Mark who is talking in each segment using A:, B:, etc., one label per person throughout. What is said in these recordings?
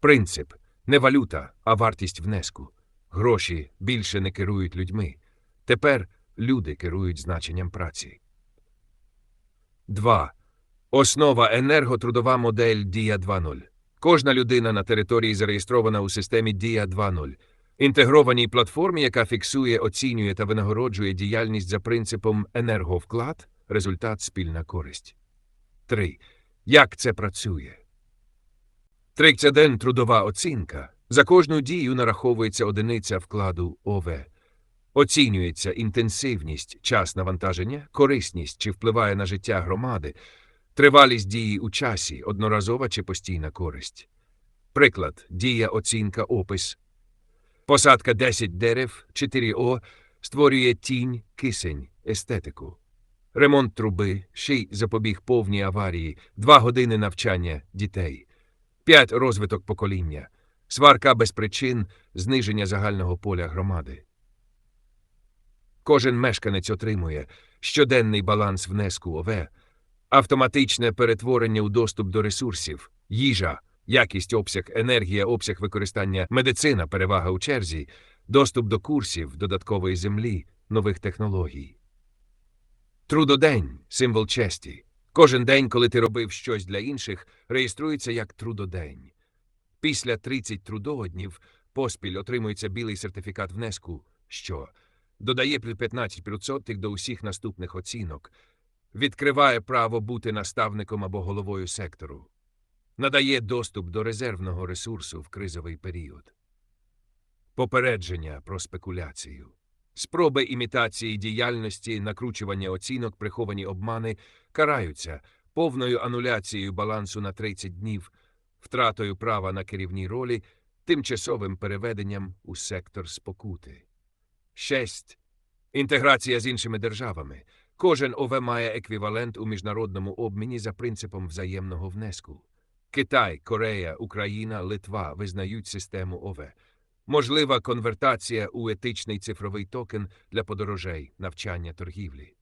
A: Принцип не валюта, а вартість внеску. Гроші більше не керують людьми. Тепер люди керують значенням праці. 2. Основа енерготрудова модель Дія 2.0. Кожна людина на території зареєстрована у системі Дія 2.0. Інтегрованій платформі, яка фіксує, оцінює та винагороджує діяльність за принципом енерговклад, результат спільна користь. 3. Як це працює? Тридцять трудова оцінка. За кожну дію нараховується одиниця вкладу ОВ. Оцінюється інтенсивність, час навантаження, корисність, чи впливає на життя громади, тривалість дії у часі, одноразова чи постійна користь. Приклад, дія, оцінка, опис. Посадка 10 дерев, 4О, створює тінь, кисень, естетику. Ремонт труби, ще й запобіг повній аварії, 2 години навчання дітей. 5. Розвиток покоління. Сварка без причин, зниження загального поля громади. Кожен мешканець отримує щоденний баланс внеску ОВ, автоматичне перетворення у доступ до ресурсів, їжа, якість обсяг, енергія, обсяг використання, медицина, перевага у черзі, доступ до курсів, додаткової землі, нових технологій. Трудодень символ честі. Кожен день, коли ти робив щось для інших, реєструється як трудодень. Після 30 трудоднів поспіль отримується білий сертифікат внеску, що додає 15% до усіх наступних оцінок, відкриває право бути наставником або головою сектору, надає доступ до резервного ресурсу в кризовий період. Попередження про спекуляцію. Спроби імітації діяльності, накручування оцінок, приховані обмани караються повною ануляцією балансу на 30 днів, втратою права на керівні ролі, тимчасовим переведенням у сектор спокути. 6. Інтеграція з іншими державами. Кожен ОВ має еквівалент у міжнародному обміні за принципом взаємного внеску. Китай, Корея, Україна, Литва визнають систему ОВ. Можлива конвертація у етичний цифровий токен для подорожей, навчання, торгівлі.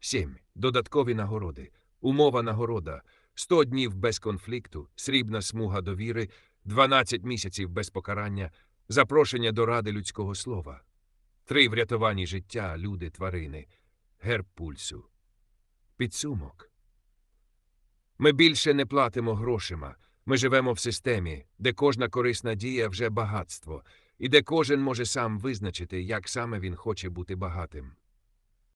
A: 7. Додаткові нагороди. Умова нагорода. 100 днів без конфлікту, срібна смуга довіри, 12 місяців без покарання, запрошення до ради людського слова. 3. Врятовані життя, люди, тварини. Герб пульсу. Підсумок. Ми більше не платимо грошима. Ми живемо в системі, де кожна корисна дія вже багатство, і де кожен може сам визначити, як саме він хоче бути багатим.